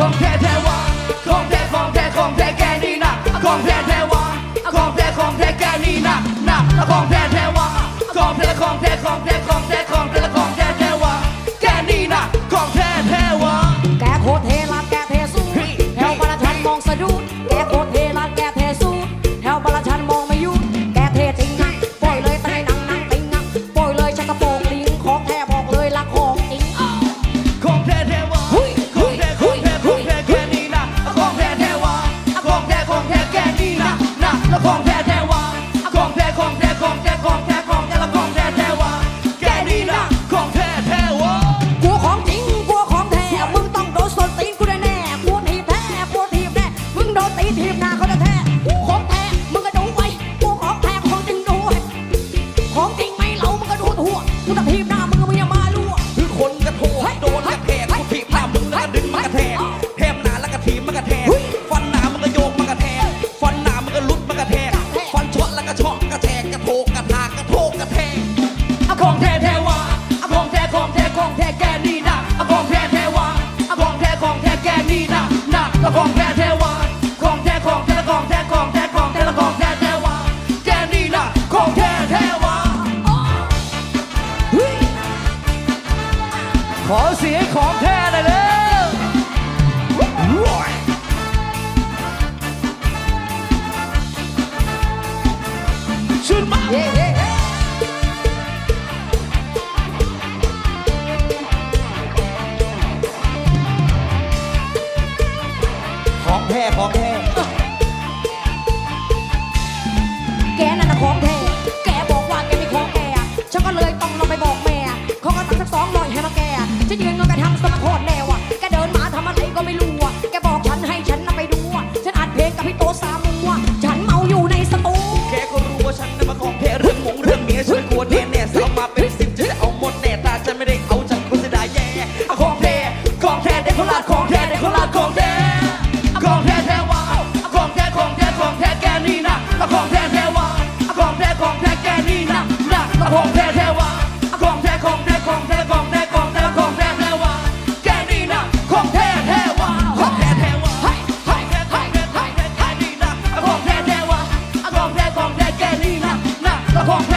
ของแท้แท้วาของแท้ของแท้ของแท้แกนี่นะของแท้แท้วาของแท้ของแท้แกนี่นะนะของแท้แท้วาของแท้ของแท้ของแท้ของแท้ของแท้ของแท้แท้วาแกนี่นะของแท้แท้วาแกโคตรเทลาแกเทสุ้แถวบารทัดมองสะดุดแกโคตรเทลาแก โดนตีทีบหน้าเขาจะแท้ของแท้มึงก็ดูไว้กลัวของแท้ของจริงดูไว้ของจริงไม่เหลามึงก็ดูทั่วกูจะทีบหน้ามึงก็ไม่อย่ามาลั่วคือคนกระโถกโดนกระแทกกูถีบหน้ามึงแล้วก็ดึงมันกระแทกแทมหนาแล้วก็ถีบมันกระแทกฟันหนามันก็โยกมันกระแทกฟันหนามันก็ลุดมันกระแทกฟันช็อตแล้วก็ช็อกกระแทกกระโถกกระทากกระโถกกระแทกอะของแท้แท้วะอะของแท้ของแท้ของแท้แกนี่นะอะของแท้แท้วะอะของแท้ของแท้แกนี่นะนะอะของแท้แท้วะ เสียงของแท้หน่อยเร็วชุดมาเย้เย้เย้ของแท้ของแท้แกนั่นน่ะของแท้ Tá rock